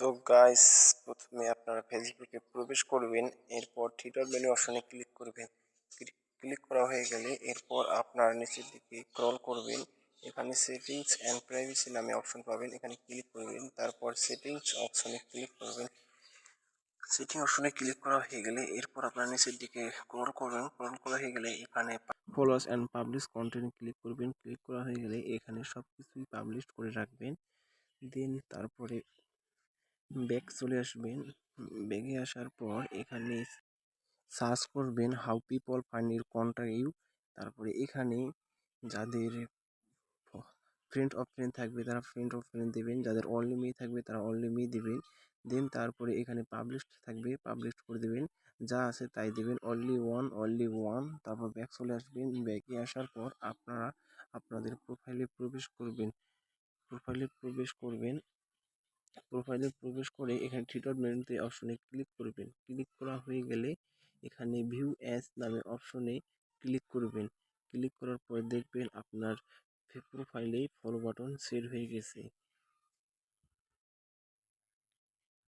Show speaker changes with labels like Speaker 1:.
Speaker 1: So guys প্রথমে আপনারা ফেসবুকে প্রবেশ করবেন, এরপর থিয়েটার মেনু অপশনে ক্লিক করবেন। ক্লিক করা হয়ে গেলে এরপর আপনার নিচের দিকে স্ক্রল করবেন। এখানে সেটিংস অ্যান্ড প্রাইভেসি নামে অপশন পাবেন, এখানে ক্লিক করবেন। তারপর সেটিংস অপশনে ক্লিক করবেন। সেটিং অপশনে ক্লিক করা হয়ে গেলে এরপর আপনার নিচের দিকে স্ক্রল করবেন। স্ক্রল করা হয়ে গেলে এখানে followers and publish content click করবেন। ক্লিক করা হয়ে গেলে এখানে সব কিছুই পাবলিশ করে রাখবেন। দেন তারপরে ব্যাক চলে আসবেন। ব্যাগে আসার পর এখানে সার্চ করবেন how people find your contact you তারপরে এখানে যাদের ফ্রেন্ড অফ ফ্রেন্ড থাকবে, তারা ফ্রেন্ড অফ ফ্রেন্ড দেবেন। যাদের অনলি মি থাকবে, তারা অনলি মি দেবেন। দেন তারপরে এখানে পাবলিশড থাকবে পাবলিশ করে দেবেন। যা আছে তাই দেবেন। অনলি ওয়ান অনলি ওয়ান তারপর ব্যাক চলে আসবেন। ব্যাকে আসার পর আপনারা আপনাদের প্রোফাইলে প্রবেশ করবেন। প্রোফাইলে প্রবেশ করবেন। প্রোফাইলে প্রবেশ করে এখানে থ্রি মেনুতে অপশনে ক্লিক করবেন। ক্লিক করা হয়ে গেলে এখানে ভিউ অ্যাস নামে অপশনে ক্লিক করবেন। ক্লিক করার পর দেখবেন আপনার প্রোফাইলে ফলো বাটন সেট হয়ে গেছে।